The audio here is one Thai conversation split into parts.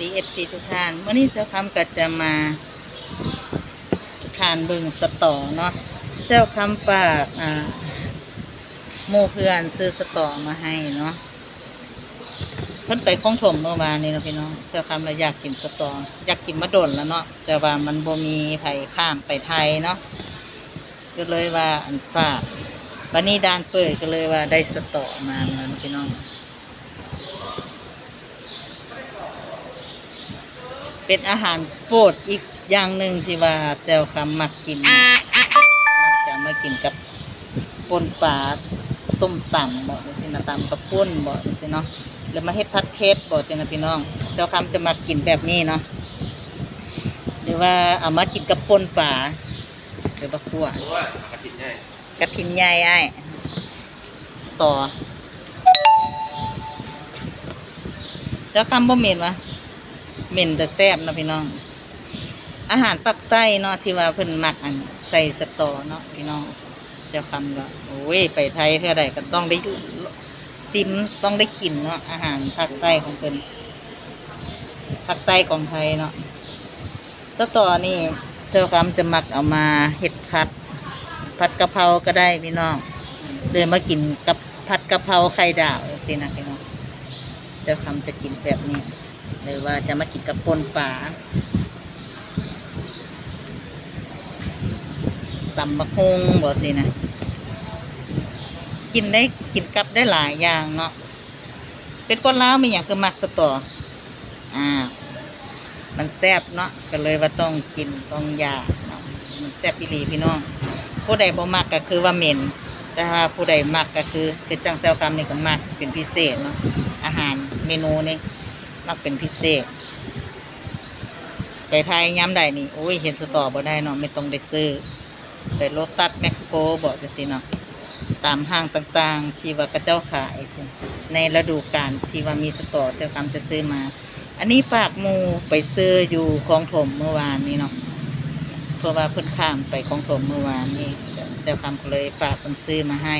ดีเอฟซีทุกท่านเมื่อนี้เจ้าคำก็จะมาทานเบิงสตอเนาะเจ้าคำฝากอ่าโมเพื่อนซื้อสตอมาให้เนาะเพิ่นไปคลองถมเมื่อวานนี้เนาะพี่น้องเจ้าคำเราอยากกินสตออยากกินมะดนแล้วเนาะแต่ว่ามันบ่มีไผ่ข้ามไปไทยเนาะก็เลยว่าอันฝากวันนี้ดานเปิดก็เลยว่าได้สตอมาเนาะพี่น้อง เป็นอาหารโปรดอีกอย่างหนึ่งที่ว่าแซลคำมักกิน มักจะมากินกับปนปลาส้มตำบอกสินะตำกับปุ้นบอกสิเนาะแล้วมาเฮ็ดผัดเผ็ดบอกสินะพี่น้องแซลคำจะมากินแบบนี้เนาะหรือว่าเอามากินกับปนปลาหรือว่าคั่วเพราะว่ากระถิ่นง่ายกระถินใหญ่ไอ้ต่อเจ้าคำบ่เหม็นวะ เหม็นแต่แซ่บนะพี่น้อง อาหารปักใต้เนาะที่ว่าเพิ่นมักอันใส่สตอเนาะพี่น้อง เจ้าคำก็โอ้ยไปไทยเท่าใดก็ต้องได้ซิมต้องได้กินเนาะอาหารภาคใต้ของเพิ่นภาคใต้ของไทยเนาะสตอนี่เจ้าคำจะมักเอามาเฮ็ดผัดผัดกะเพราก็ได้พี่น้องเดินมากินกับผัดกะเพราไข่ดาวสินะพี่น้องเจ้าคำจะกินแบบนี้ หรือว่าจะมากินกับปนป่าตำบักฮงบอกสินะ กินได้กินกับได้หลายอย่างเนาะเป็นคนล้าวมีอย่างคือมักสตออ่า มันแซ่บเนาะก็เลยว่าต้องกินต้องอยาเนาะมันแซ่บอีหลีพี่น้อง ผู้ใดบ่มักก็คือว่าเหม็นแต่ถ้าผู้ใดมักก็คือคือจังแซวคำนี่ก็มักเป็นพิเศษเนาะอาหารเมนูนี่ มักเป็นพิเศษไปไทยย้ำใดนี่โอ้ยเห็นสตอบ่ได้เนาะไม่ต้องได้ซื้อไปโลตัสแมคโครบอกจังซี่เนาะตามห้างต่างๆ ที่ว่ากระเจ้าขายในฤดูกาลที่ว่ามีสตอเจ้าคำจะซื้อมา อันนี้ฝากมูไปซื้ออยู่คลองถมเมื่อวานนี้เนาะเพราะว่าเพิ่นข้ามไปของผมเมื่อวานนี้เซลคำก็เลยฝากเพิ่นซื้อมาให้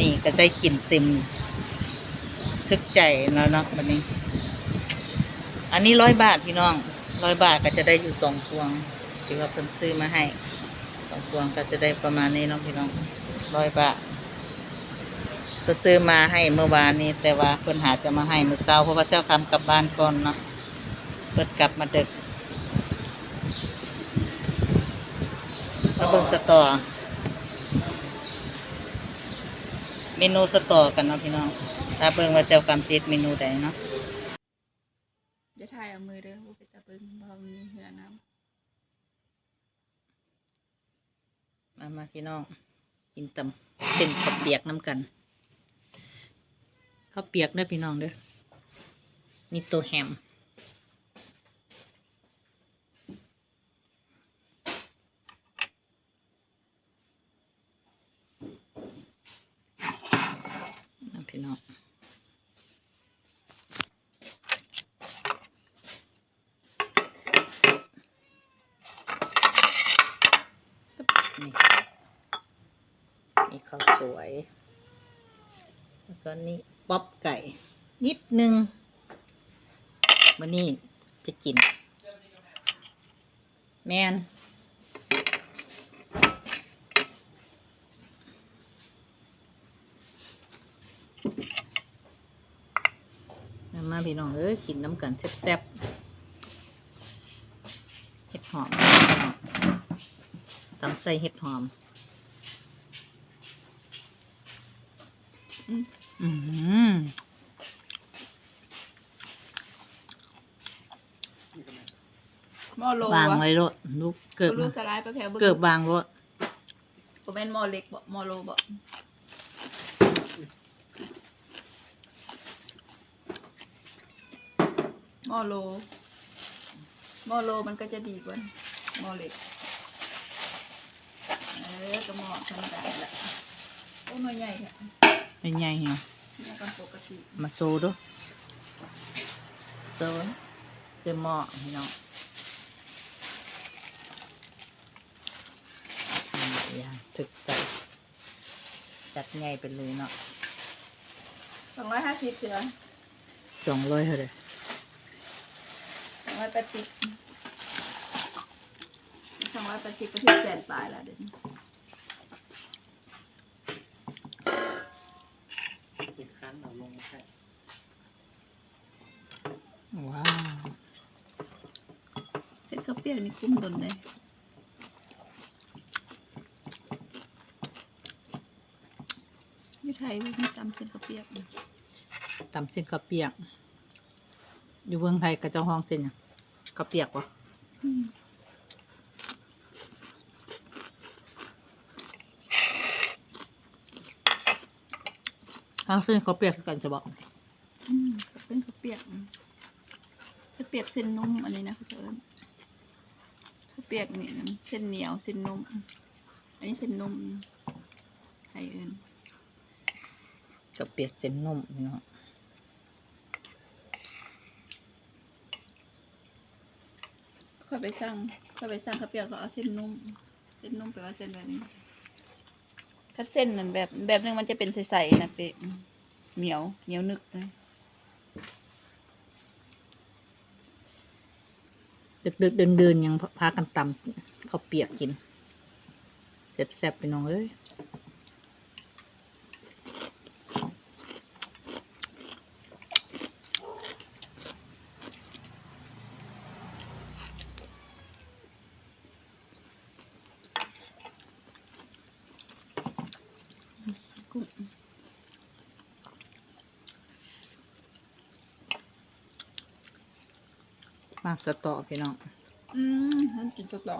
นี่ก็ได้กินเต็ม ทึกใจแล้วเนาะวันนี้ อันนี้ร้อยบาทพี่น้องร้อยบาทก็จะได้อยู่สองพวงที่ว่าเพิ่นซื้อมาให้สองพวงก็จะได้ประมาณนี้เนาะพี่น้องร้อยบาทก็ซื้อมาให้เมื่อวานนี้ แต่ว่าเพิ่นหาจะมาให้เมื่อเช้าเพราะว่าเซลคำกลับบ้านก่อนเนาะเพิ่นกลับมาดึกมาเบิ่งสตอเมนูสตอกันเนาะพี่น้อง ถ้าเบิ่งว่าเจ้ากรรมติดเมนูใดเนาะเดี๋ยวถ่ายเอามือเด้อว่าไปตะเบิงเพราะมันมีเหือน้มามาพี่น้องกินตำเส้นข้าวเปียกน้ำกันข้าวเปียกเด้อพี่น้องเด้อนี่ตัวแฮมนะพี่น้อง นี่นี่ข้าวสวย แล้วก็นี่ป๊อปไก่ นิดนึงวันนี้จะกิน แมนมามาพี่น้องเอ้ยกินน้ำกันแซ่บๆเห็ดหอม ตำใส่เห็ดหอมำอืมอืมหม้อโลวางวะไว้รถลูกเกิบบ่รู้สลายไปแผลเบิ่งเกิบวางรถบ่แม่นหม้อเล็กบ่หม้อโลบ่หม้อโลหม้อโลมันก็จะดีกว่าหม้อเล็กเออก็หม้อมธรรมดาแหละโอ้หม้อใหญ่แท้เป็นไงเนาะใหญ่กว่าปกติมาโซดูโซเซมอพี่น้องอย่างถึกใจจัดไงไปเลยเนาะสองร้อยห้าสิบเสือสองร้อยเท่าไหร่ร้อยแปดสิบสองร้อยแปดสิบก็ถึงแสนปลายแล้วเดี๋ยว นั้นเอาลงมาแค่ว้าวเส้นข้าวเปียกนี่คุ้มตนเลยอยู่ไทยไม่ตำเส้นข้าวเปียกนะตำเส้นกระเปียก อยู่เมืองไทยกระเจ้าห้องเส้นหยังกระเปียกวะ อืมห้องเส้นกระเปียกคือกันจะบอกอืมเป็นข้าวเปียกนะข้าวเปียกเส้นนุ่มอันนี้นะเขาจะเอิ้นข้าวเปียกนี่นะเส้นเหนียวเส้นนุ่ม อันนี้เส้นนุ่มไทยเอิ้นกระเปียกเส้นนุ่มพี่น้องค่อยไปสั่งค่อยไปสั่งข้าวเปียกก็เอาเส้นนุ่ม เส้นนุ่มแปลว่าเส้นแบบนี้ ถ้าเส้นมันแบบ แบบนึงมันจะเป็นใสๆนะเป๊ะเหนียวเหนียวนึกเลยดึกดึกเดินเดินๆยังพากันตำข้าวเปียกกินแซ่บๆไปน้องเอ้ย กุ้ง มาสตอพี่น้อง อืมมันกินสตอ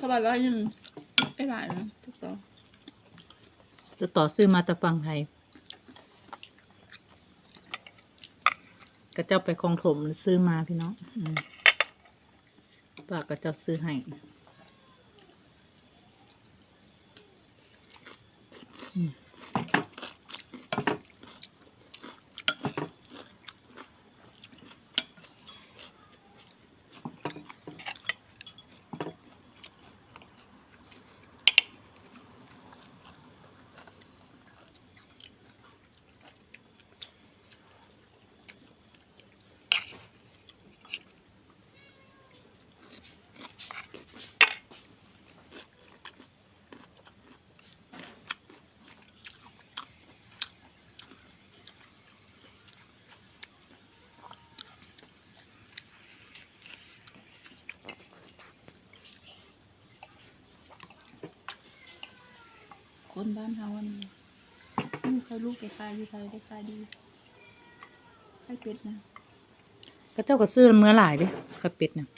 สบายร้อยหนึ่งไอ้หลายนะสตอสตอซื้อมาแตะฟังไทยกระเจ้าไปคลองถมซื้อมาพี่น้องอืมป้ากระเจ้าซื้อให้ คนบ้านเฮาอันนี้อืมเขาลูกไปขายอยู่ไทยได้ขายดีขายเป็ดนะกระเจ้าก็ซื้อเมื่อหลายเด้กระเป็ดเนี่ย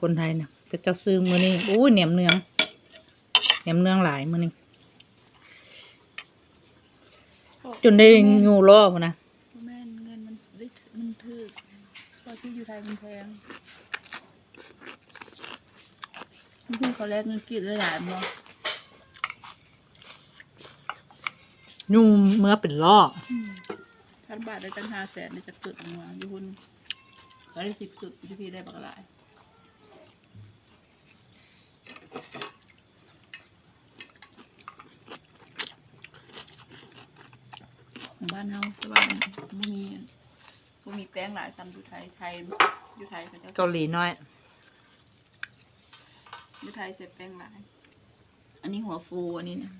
คนไทยเนี่ยกระเจ้าซื้อมือนี้อู้ยเหนียมเนืองเหนียมเนืองหลายมือนี้จนได้งูล่อมานะแม่นเงินมันได้มันถูกพอที่อยู่ไทยมันแพง พี่เขาแลกเงินกีดได้หลายมั้งยูเมื่อเป็นล่อพันบาทได้ตั้งห้าแสนได้จากจุดหนึ่งมาอยู่คุณเขาได้สิบจุดพี่พี่ได้บักหลายหมู่บ้านเฮาแต่ว่ามันบ่มีบ่มีแป้งหลายซ้ำอยู่ไทยไทยอยู่ไทยก็จะเกาหลีน้อย ดูไทยเสร็จแป้งหลาย อันนี้หัวฟูอันนี้นะ